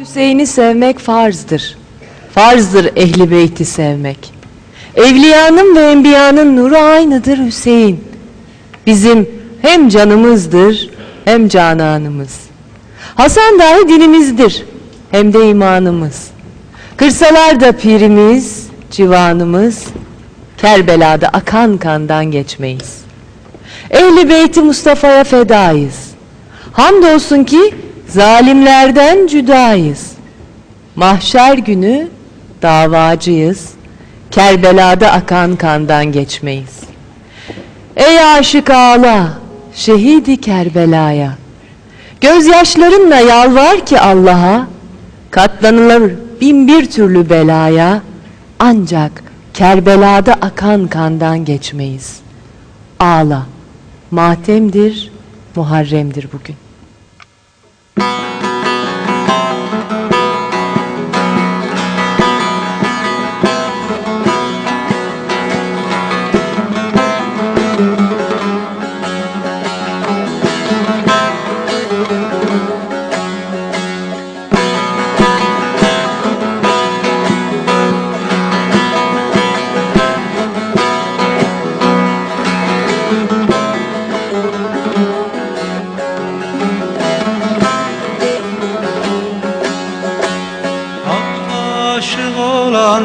Hüseyin'i sevmek farzdır. Farzdır ehli beyti sevmek. Evliyanın ve enbiyanın nuru aynıdır Hüseyin. Bizim hem canımızdır hem cananımız. Hasan dahi dilimizdir hem de imanımız. Kırsalar da pirimiz, civanımız, Kerbela'da akan kandan geçmeyiz. Ehli beyti Mustafa'ya fedayız. Hamdolsun ki zalimlerden cüdayız. Mahşer günü davacıyız. Kerbela'da akan kandan geçmeyiz. Ey aşık ağla, şehidi Kerbela'ya. Gözyaşlarınla yalvar ki Allah'a, katlanılır bin bir türlü belaya, ancak Kerbela'da akan kandan geçmeyiz. Ağla, matemdir, Muharrem'dir bugün.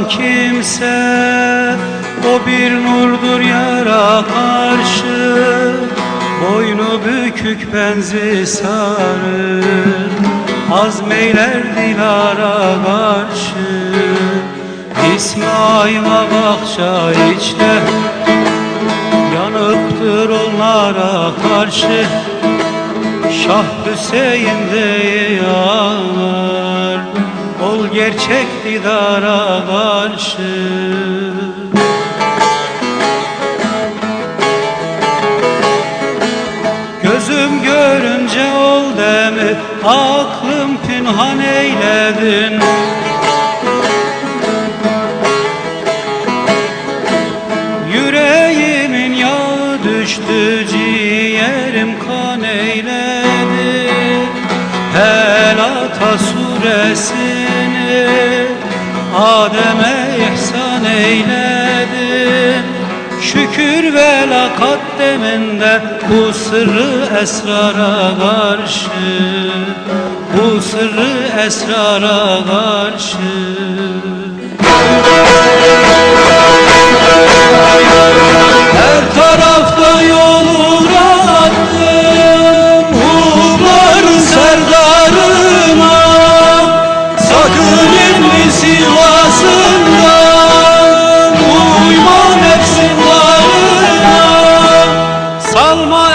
Kimse O bir nurdur yara karşı. Boynu bükük benzi sarır Azmeyler dilara karşı. İsmail bakça içte Yanıktır onlara karşı. Şah Hüseyin yar Ol gerçek didara karşı. Gözüm görünce ol demi Aklım pünhan eyledin. Yüreğimin yağı düştü ciğerim kan eyledi. Helata suresini Adem'e ihsan eyledin Şükür ve lakat deminde bu sırrı esrara karşı. Bu sırrı esrara karşı Almighty.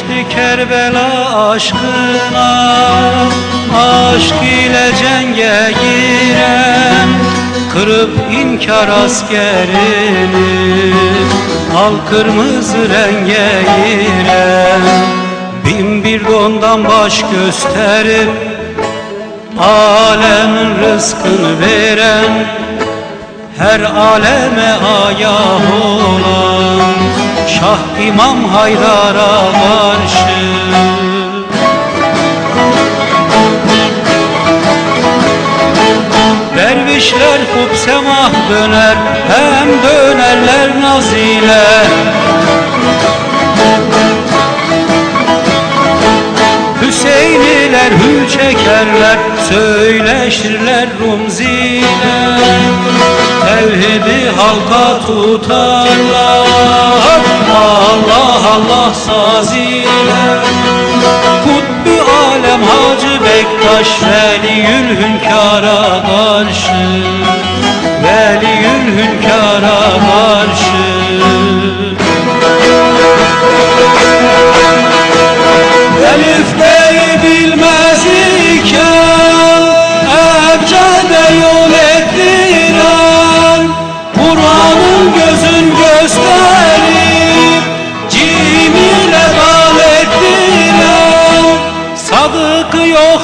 Geçti Kerbela aşkına. Aşk ile cenge giren Kırıp inkar askerini. Al kırmızı renge giren Bin bir dondan baş gösterip Alemin rızkını veren her aleme agah olan Şah İmam Haydar'a karşı Derviş işler kup semah döner Hem dönerler naz ile. Hüseyniler hül çekerler Söyleşirler rumziler Tevhidi halka tutarlar İle Kutbu alem Hacı Bektaş Veliyül hünkâra karşı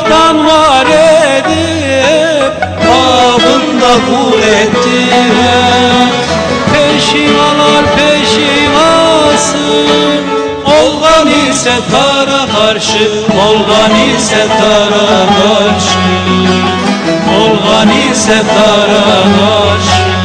yoktan var edip Babında kul ettiren. Peşivalar peşivası Olgan ise tara karşı Olgan ise tara karşı. Olgan ise tara karşı